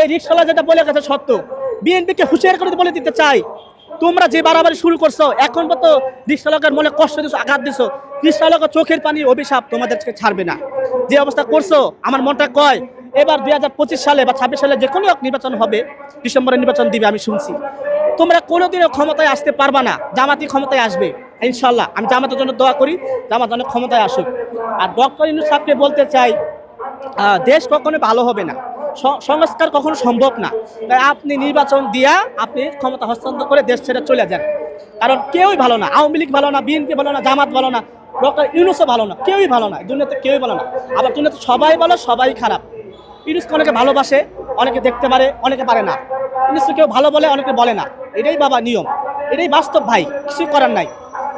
এই রিক্সাওয়ালা যেটা বলে গেছে সত্য। বিএনপিকে হুঁশিয়ার করে বলে দিতে চাই। তোমরা যে বাড়াবাড়ি শুরু করছ, এখন তো রিক্সাওয়ালার মনে কষ্ট দিছো, আঘাত দিছো। রিক্সাওয়ালাকে চোখের পানি অভিশাপ তোমাদেরকে ছাড়বে না। যে অবস্থা করছ, আমার মনটা কয়, এবার দুই হাজার পঁচিশ সালে বা ছাব্বিশ সালে যে কোনো নির্বাচন হবে ডিসেম্বরে নির্বাচন দিবে, আমি শুনছি। তোমরা কোনোদিনও ক্ষমতায় আসতে পারবা না, জামাতি ক্ষমতায় আসবে ইনশাল্লাহ আমি জামাতের জন্য দোয়া করি, জামাত যেন ক্ষমতায় আসুক। আর ডক্টর ইনুস সাহেবকে বলতে চাই দেশ কখনো ভালো হবে না। সংস্কার কখনো সম্ভব না। তাই আপনি নির্বাচন দিয়া আপনি ক্ষমতা হস্তান্তর করে দেশ ছেড়ে চলে যান। কারণ কেউই ভালো না, আওয়ামী লীগ ভালো না, বিএনপি ভালো না, জামাত ভালো না, ডক্টর ইউনুসও ভালো না, কেউই ভালো না দুনিয়াতে কেউই ভালো না। আবার দুনিয়াতে সবাই ভালো, সবাই খারাপ। ইউনুসকে অনেকে ভালোবাসে, অনেকে দেখতে পারে, অনেকে পারে না। ইউনুসকে কেউ ভালো বলে, অনেকে বলে না। এটাই বাবা নিয়ম। এটাই বাস্তব ভাই কিছু করার নাই।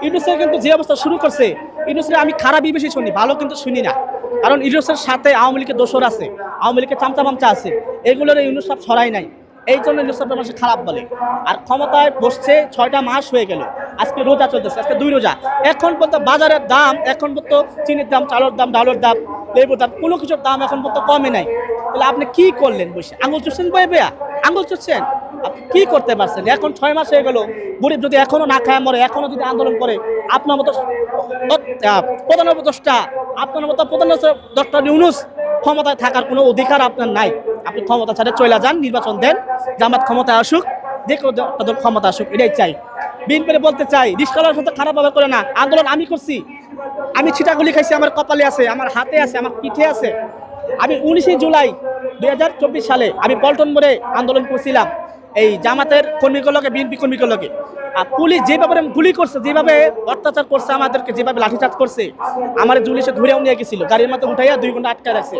ইউনুসের কিন্তু যে অবস্থা শুরু করছে, ইউনুসের আমি খারাপই বেশি শুনি, ভালো কিন্তু শুনি না। কারণ ইউনুসের সাথে আওয়ামী লীগের দোসর আছে, আওয়ামী লীগের চামচা মামচা আছে, এগুলোর ইউনুস সব ছড়াই নাই। এই জন্য ইউনুস সাহেব মানুষ খারাপ বলে। আর ক্ষমতায় বসছে ছয়টা মাস হয়ে গেল, আজকে রোজা চলতেছে, আজকে দুই রোজা। এখন পর্যন্ত বাজারের দাম, এখন পর্যন্ত চিনির দাম, চালের দাম, ডালের দাম, লেবুর দাম, কোনো কিছুর দাম এখন পর্যন্ত কমে নাই। তাহলে আপনি কি করলেন বসে? আঙুল চুষছেন বয়ে বেয়া? আঙুল চুষছেন? কি করতে পারছেন? এখন ছয় মাস হয়ে গেল। গরিব যদি এখনও না খায় মরে, এখনও যদি আন্দোলন করে, আপনার মতো প্রধান উপদেষ্টা আপনার মতো প্রধান ডক্টর ইউনুস ক্ষমতায় থাকার কোনো অধিকার আপনার নাই। আপনি ক্ষমতা ছাড়ে চলে যান, নির্বাচন দেন, জামাত ক্ষমতায় আসুক, যে কোনো ক্ষমতা আসুক, এটাই চাই। বিএনপি বলতে চাই রিস্কালার সাথে খারাপ ব্যবহার করে না, আন্দোলন আমি করছি। আমি ছিটাগুলি খাইছি, আমার কপালে আছে, আমার হাতে আছে, আমার পিঠে আছে। আমি উনিশে জুলাই দু হাজার চব্বিশ সালে আমি পল্টন মোড়ে আন্দোলন করছিলাম। এই জামাতের কর্মীগুলোকে, বিএনপি কর্মীগুলোকে। আর পুলিশ যেভাবে গুলি করছে, যেভাবে অত্যাচার করছে, আমাদেরকে যেভাবে লাঠিচার্জ করছে, আমার পুলিশে ধরেও নিয়ে গেছিল। গাড়ির মধ্যে উঠাইয়া দুই ঘণ্টা আটকে রাখছে।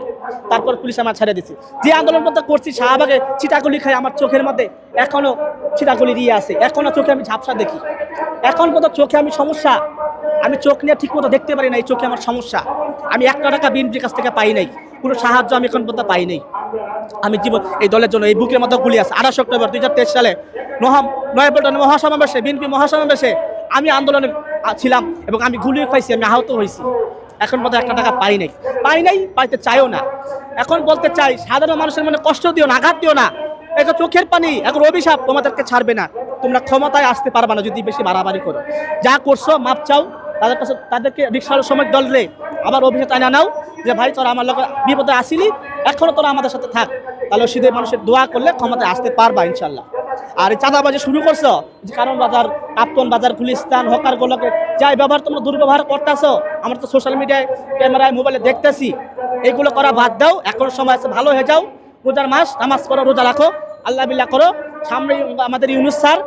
তারপর পুলিশ আমার ছেড়ে দিছে। যে আন্দোলন পর্যন্ত করছি, শাহবাগে চিটাগুলি খাই আমার চোখের মধ্যে, এখনও চিটাগুলি দিয়ে আছে। এখনও চোখে আমি ঝাপসা দেখি। এখন পর্যন্ত চোখে আমি সমস্যা। আমি চোখ নিয়ে ঠিক মতো দেখতে পারি না, এই চোখে আমার সমস্যা। আমি একটা টাকা বিএনপির কাছ থেকে পাই নাই। কোনো সাহায্য আমি এখন পর্যন্ত পাই নাই। আমি জীবন এই দলের জন্য এই বুকের মতো গুলি আছে। আঠাশ অক্টোবর দুই হাজার তেইশ সালে নহম নয়াপল্টন মহাসমাবেশে, বিএনপি মহাসমাবেশে আমি আন্দোলনে ছিলাম এবং আমি গুলি খাইছি, আমি আহত হয়েছি। এখন পর্যন্ত একটা টাকা পাই নাই। পাই নাই, পাইতে চাইও না। এখন বলতে চাই, সাধারণ মানুষের মনে কষ্ট দিও না, আঘাত দিও না। এখন চোখের পানি, এখন অভিশাপ তোমাদেরকে ছাড়বে না। তোমরা ক্ষমতায় আসতে পারবে না যদি বেশি বাড়াবাড়ি করো। যা করছ, মাপ চাও। তাদের কাছে তাদেরকে রিক্সার সময় দললে আবার অভিশাপ আনা নাও যে, ভাই, তোরা আমার লোক বিপদে আসিলি এখনও তোরা আমাদের সাথে থাক। তাহলে শীতের মানুষের দোয়া করলে ক্ষমতায় আসতে পারবা ইনশাল্লাহ আর এই চাঁদাবাজি শুরু করছ, যে কারণ বাজার কাপ্তন বাজার, গুলিস্তান, হকার গুলোকে, যাই ব্যবহার তোমরা দুর্ব্যবহার করতেছো, আমরা তো সোশ্যাল মিডিয়ায় ক্যামেরায় মোবাইলে দেখতেছি। এগুলো করা বাদ দাও, এখন সময় আছে, ভালো হয়ে যাও। রোজার মাস, নামাজ পড়ো, রোজা রাখো। আল্লাহ বিল্লাহ করো। সামনে আমাদের ইউনুস স্যার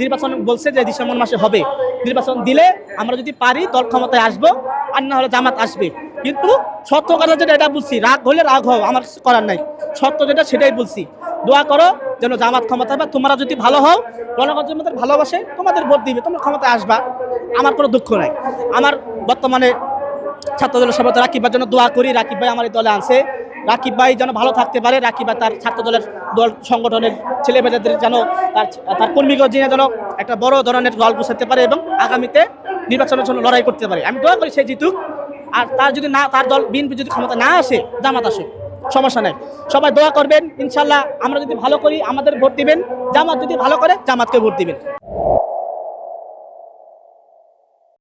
নির্বাচন বলছে যে ডিসেম্বর মাসে হবে। নির্বাচন দিলে আমরা যদি পারি, দল ক্ষমতায় আসব, আর না হলে জামাত আসবে। কিন্তু সত্য কথা যেটা এটা বলছি, রাগ হলে রাগ হও, আমার করার নাই। সত্য যেটা সেটাই বলছি। দোয়া করো যেন জামাত ক্ষমতা হবে তোমরা যদি ভালো হও, জনগণ তোমাদের ভালোবাসে, তোমাদের ভোট দিবে, তোমরা ক্ষমতায় আসবা। আমার কোনো দুঃখ নাই। আমার বর্তমানে ছাত্র দলের সভাপতি রাকিব ভাইয়ের জন্য দোয়া করি। রাকিব ভাই আমার এই দলে আনছে রাকিব ভাই যেন ভালো থাকতে পারে। রাকিব ভাই তার ছাত্র দলের দল, সংগঠনের ছেলে মেয়েদের যেন তার তার কর্মীগণ যিনি যেন একটা বড় ধরনের দল গুছাতে পারে এবং আগামীতে নির্বাচনের জন্য লড়াই করতে পারে। আমি দোয়া করি সে জিতুক। আর তার যদি না, তার দল, বিএনপি যদি ক্ষমতা না আসে, জামাত আসে সমস্যা নাই। সবাই দোয়া করবেন, ইনশাল্লাহ আমরা যদি ভালো করি, আমাদের ভোট দিবেন। জামাত যদি ভালো করে, জামাতকে ভোট দিবেন।